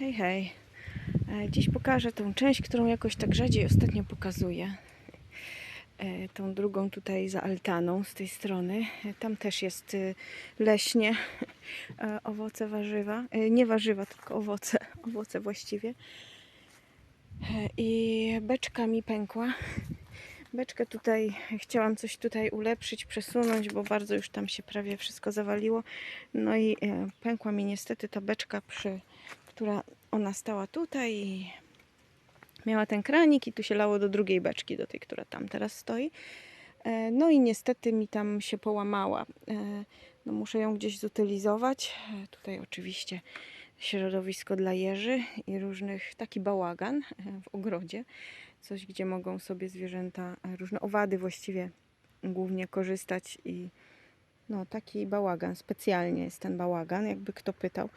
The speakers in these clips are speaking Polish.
Hej, hej. E, Dziś pokażę tą część, którą jakoś tak rzadziej ostatnio pokazuję. E, Tą drugą tutaj za altaną z tej strony. E, Tam też jest e, leśnie. Owoce, warzywa. Nie warzywa, tylko owoce. Owoce właściwie. I beczka mi pękła. Beczkę tutaj chciałam coś tutaj ulepszyć, przesunąć, bo bardzo już tam się prawie wszystko zawaliło. No i pękła mi niestety ta beczka, przy, która ona stała tutaj i miała ten kranik i tu się lało do drugiej beczki, do tej, która tam teraz stoi. E, No i niestety mi tam się połamała. E, No muszę ją gdzieś zutylizować. E, Tutaj oczywiście środowisko dla jeży i różnych, taki bałagan w ogrodzie. Coś, gdzie mogą sobie zwierzęta, różne owady właściwie głównie korzystać i no taki bałagan, specjalnie jest ten bałagan, jakby kto pytał.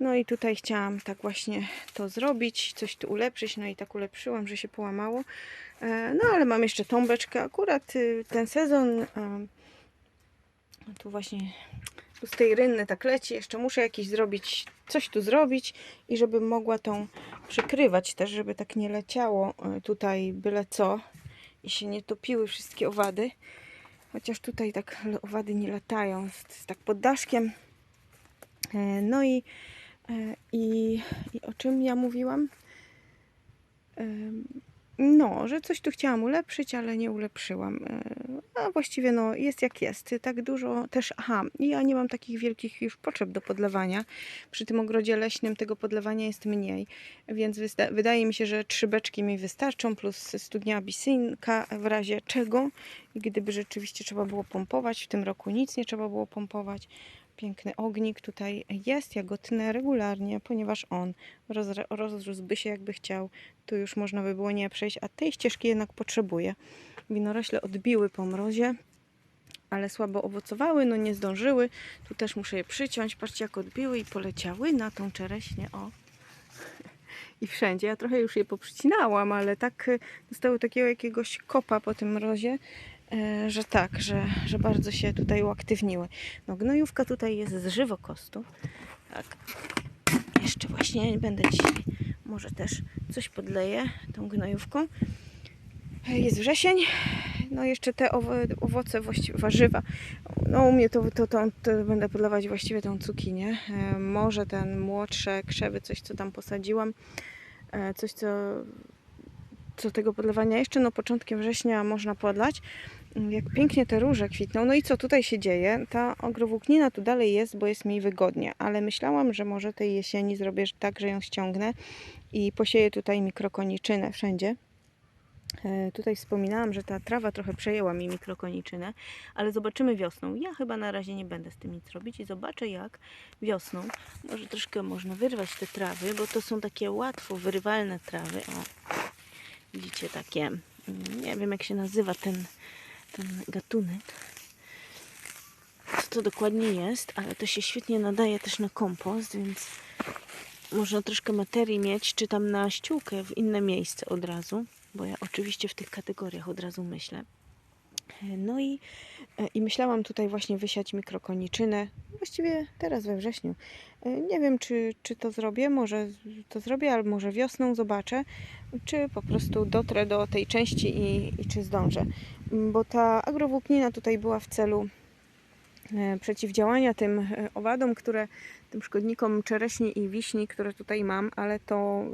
No i tutaj chciałam tak właśnie to zrobić, coś tu ulepszyć, no i tak ulepszyłam, że się połamało. E, No ale mam jeszcze tą beczkę, akurat y, ten sezon em, tu właśnie z tej rynny tak leci, jeszcze muszę jakieś zrobić, coś tu zrobić i żebym mogła tą przykrywać też, żeby tak nie leciało e, tutaj byle co i się nie topiły wszystkie owady. Chociaż tutaj tak owady nie latają, jest, tak pod daszkiem. E, No i, e, i, i o czym ja mówiłam? No, że coś tu chciałam ulepszyć, ale nie ulepszyłam. E, A właściwie no jest jak jest. Tak dużo też, aha, ja nie mam takich wielkich już potrzeb do podlewania. Przy tym ogrodzie leśnym tego podlewania jest mniej, więc wydaje mi się, że trzy beczki mi wystarczą, plus studnia abysynka w razie czego. I gdyby rzeczywiście trzeba było pompować, w tym roku nic nie trzeba było pompować. Piękny ognik tutaj jest, ja go tnę regularnie, ponieważ on rozrósłby się jakby chciał. Tu już można by było nie przejść, a tej ścieżki jednak potrzebuje. Winorośle odbiły po mrozie, ale słabo owocowały, no nie zdążyły. Tu też muszę je przyciąć. Patrzcie jak odbiły i poleciały na tą czereśnię, o. I wszędzie. Ja trochę już je poprzycinałam, ale tak y, dostały takiego jakiegoś kopa po tym mrozie, że tak, że, że bardzo się tutaj uaktywniły. No gnojówka tutaj jest z żywokostu. Tak. Jeszcze właśnie będę dzisiaj może też coś podleję tą gnojówką. E, Jest wrzesień. No jeszcze te owo- owoce, właściwie warzywa. No u mnie to, to, to, to będę podlewać właściwie tą cukinię. E, Może ten młodsze krzewy, coś co tam posadziłam. E, Coś co, co tego podlewania jeszcze no początkiem września można podlać. Mm, Jak pięknie te róże kwitną. No i co tutaj się dzieje? Ta agrowłóknina tu dalej jest, bo jest mi wygodnie, ale myślałam, że może tej jesieni zrobię tak, że ją ściągnę i posieję tutaj mikrokoniczynę wszędzie. E, Tutaj wspominałam, że ta trawa trochę przejęła mi mikrokoniczynę, ale zobaczymy wiosną. Ja chyba na razie nie będę z tym nic robić i zobaczę jak wiosną. Może troszkę można wyrwać te trawy, bo to są takie łatwo wyrywalne trawy. O, widzicie takie, mm, nie wiem jak się nazywa ten, ten gatunek. Co to dokładnie jest, ale to się świetnie nadaje też na kompost, więc można troszkę materii mieć, czy tam na ściółkę w inne miejsce od razu, bo ja oczywiście w tych kategoriach od razu myślę. No i, e, i myślałam tutaj właśnie wysiać mikrokoniczynę, właściwie teraz we wrześniu. E, Nie wiem, czy, czy to zrobię, może to zrobię, albo może wiosną zobaczę, czy po prostu dotrę do tej części i, i czy zdążę. Bo ta agrowłóknina tutaj była w celu e, przeciwdziałania tym owadom, które tym szkodnikom czereśni i wiśni, które tutaj mam, ale to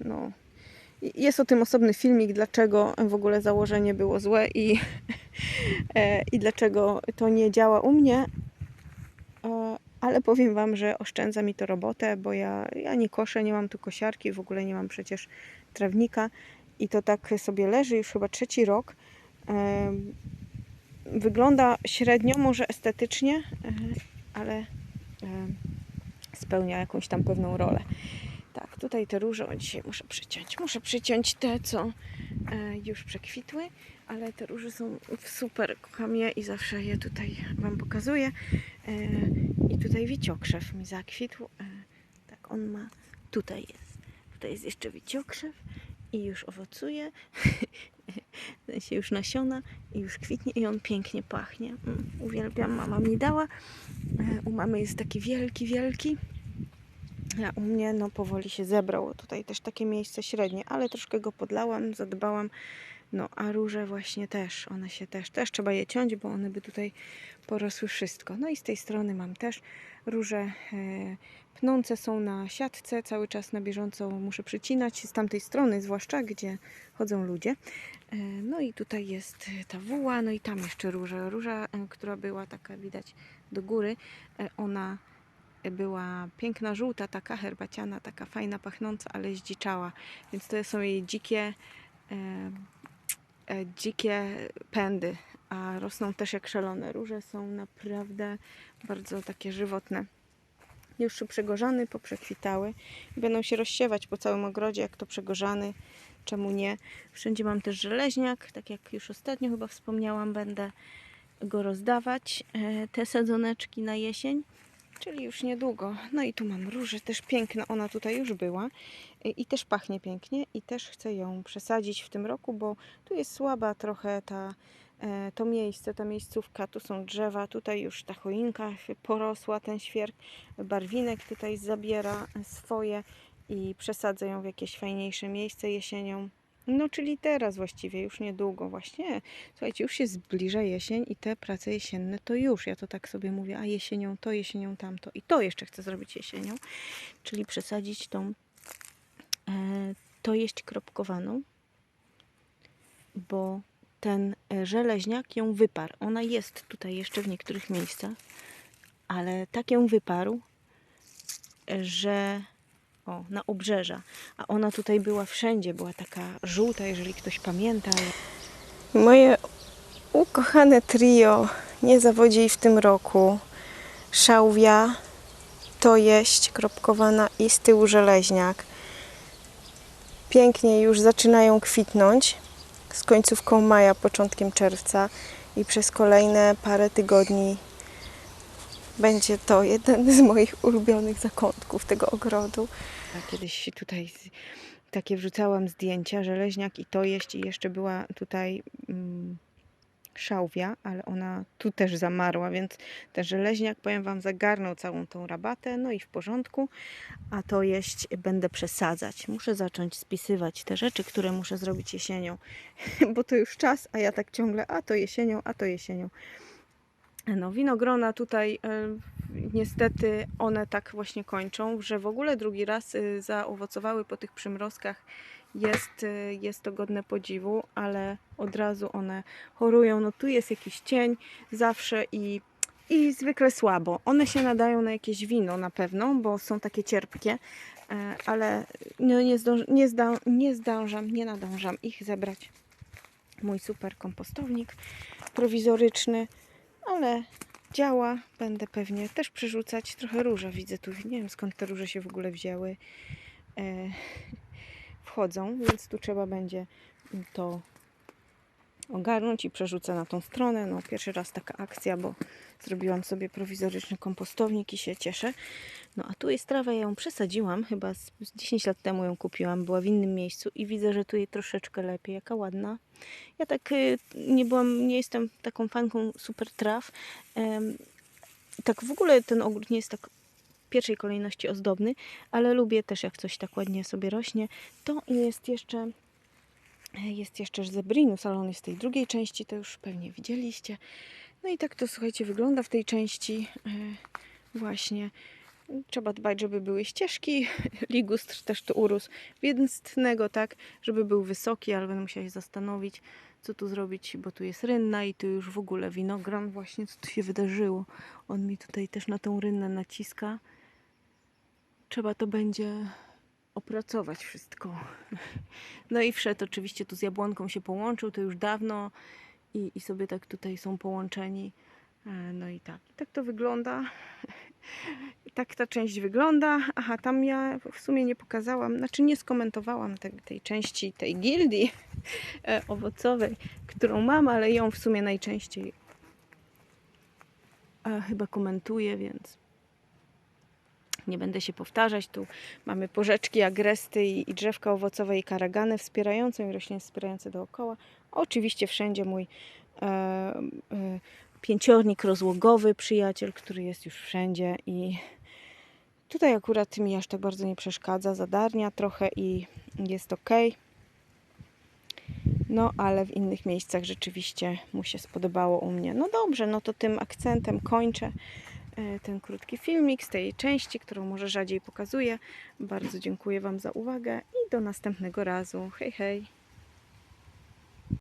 no, jest o tym osobny filmik, dlaczego w ogóle założenie było złe i, e, i dlaczego to nie działa u mnie. E, Ale powiem Wam, że oszczędza mi to robotę, bo ja, ja nie koszę, nie mam tu kosiarki, w ogóle nie mam przecież trawnika i to tak sobie leży już chyba trzeci rok. E, Wygląda średnio, może estetycznie, ale spełnia jakąś tam pewną rolę. Tutaj te róże dzisiaj muszę przyciąć. Muszę przyciąć te, co e, już przekwitły, ale te róże są super. Kocham je i zawsze je tutaj Wam pokazuję. E, I tutaj wiciokrzew mi zakwitł. E, tak, on ma, tutaj jest. Tutaj jest jeszcze wiciokrzew i już owocuje. Sensie już nasiona i już kwitnie i on pięknie pachnie. Mm, uwielbiam, mama mi dała. U mamy jest taki wielki, wielki. A u mnie no powoli się zebrało. Tutaj też takie miejsce średnie, ale troszkę go podlałam, zadbałam. No a róże właśnie też, one się też, też trzeba je ciąć, bo one by tutaj porosły wszystko. No i z tej strony mam też róże e, pnące są na siatce, cały czas na bieżąco muszę przycinać, z tamtej strony zwłaszcza, gdzie chodzą ludzie. E, no i tutaj jest ta wuła, no i tam jeszcze róża. Róża, e, która była taka widać do góry, ona była piękna, żółta, taka herbaciana, taka fajna, pachnąca, ale zdziczała. Więc to są jej dzikie, e, dzikie pędy, a rosną też jak szalone. Róże są naprawdę bardzo takie żywotne. Już przegorzany, poprzekwitały. Będą się rozsiewać po całym ogrodzie, jak to przegorzany. Czemu nie? Wszędzie mam też żeleźniak, tak jak już ostatnio chyba wspomniałam, będę go rozdawać. e, Te sadzoneczki na jesień czyli już niedługo. No i tu mam różę, też piękna, ona tutaj już była i i też pachnie pięknie i też chcę ją przesadzić w tym roku, bo tu jest słaba trochę ta, e, to miejsce, ta miejscówka, tu są drzewa, tutaj już ta choinka porosła, ten świerk, barwinek tutaj zabiera swoje i przesadzę ją w jakieś fajniejsze miejsce jesienią. No, czyli teraz właściwie, już niedługo właśnie. Słuchajcie, już się zbliża jesień i te prace jesienne to już. Ja to tak sobie mówię, a jesienią to, jesienią tamto. I to jeszcze chcę zrobić jesienią, czyli przesadzić tą e, to jeść kropkowaną, bo ten e, żeleźniak ją wyparł. Ona jest tutaj jeszcze w niektórych miejscach, ale tak ją wyparł, e, że o, na obrzeża. A ona tutaj była wszędzie, była taka żółta, jeżeli ktoś pamięta. Moje ukochane trio nie zawodzi w tym roku. Szałwia, to jeść, kropkowana i z tyłu żeleźniak. Pięknie już zaczynają kwitnąć z końcówką maja, początkiem czerwca i przez kolejne parę tygodni będzie to jeden z moich ulubionych zakątków tego ogrodu. Kiedyś tutaj takie wrzucałam zdjęcia, żeleźniak i to jeść i jeszcze była tutaj mm, szałwia, ale ona tu też zamarła, więc ten żeleźniak, powiem Wam, zagarnął całą tą rabatę, no i w porządku, a to jeść będę przesadzać. Muszę zacząć spisywać te rzeczy, które muszę zrobić jesienią, bo to już czas, a ja tak ciągle, a to jesienią, a to jesienią. No, winogrona tutaj e, niestety one tak właśnie kończą, że w ogóle drugi raz y, zaowocowały po tych przymrozkach. Jest, y, jest to godne podziwu, ale od razu one chorują. No tu jest jakiś cień zawsze i, i zwykle słabo. One się nadają na jakieś wino na pewno, bo są takie cierpkie, e, ale no nie, zdąż, nie, zda, nie zdążam, nie nadążam ich zebrać. Mój super kompostownik prowizoryczny ale działa. Będę pewnie też przerzucać trochę róża. Widzę tu, nie wiem skąd te róże się w ogóle wzięły. E, wchodzą, więc tu trzeba będzie to ogarnąć i przerzucę na tą stronę. No, pierwszy raz taka akcja, bo zrobiłam sobie prowizoryczny kompostownik i się cieszę. No a tu jest trawa, ja ją przesadziłam, chyba z, z 10 lat temu ją kupiłam, była w innym miejscu i widzę, że tu jej troszeczkę lepiej, jaka ładna. Ja tak y, nie byłam, nie jestem taką fanką super traw. Tak w ogóle ten ogród nie jest tak pierwszej kolejności ozdobny, ale lubię też jak coś tak ładnie sobie rośnie. To jest jeszcze jest jeszcze zebrinus, ale on jest tej drugiej części, to już pewnie widzieliście. No i tak to słuchajcie wygląda w tej części e, właśnie. Trzeba dbać, żeby były ścieżki. Ligustr też tu urósł więdstnego, tak, żeby był wysoki, ale będę musiała się zastanowić, co tu zrobić, bo tu jest rynna i tu już w ogóle winogron. Właśnie co tu się wydarzyło. On mi tutaj też na tą rynnę naciska. Trzeba to będzie opracować wszystko. No i wszedł oczywiście tu z jabłonką się połączył, to już dawno i, i sobie tak tutaj są połączeni. E, No i tak, tak to wygląda. Tak ta część wygląda. Aha, tam ja w sumie nie pokazałam, znaczy nie skomentowałam te, tej części, tej gildii e, owocowej, którą mam, ale ją w sumie najczęściej e, chyba komentuję, więc nie będę się powtarzać. Tu mamy porzeczki, agresty i, i drzewka owocowe i karagany wspierające i rośliny wspierające dookoła. Oczywiście wszędzie mój e, e, pięciornik rozłogowy, przyjaciel, który jest już wszędzie i Tutaj akurat mi aż tak bardzo nie przeszkadza, zadarnia trochę i jest ok. No, ale w innych miejscach rzeczywiście mu się spodobało u mnie. No dobrze, no to tym akcentem kończę e, ten krótki filmik z tej części, którą może rzadziej pokazuję. Bardzo dziękuję Wam za uwagę i do następnego razu. Hej, hej!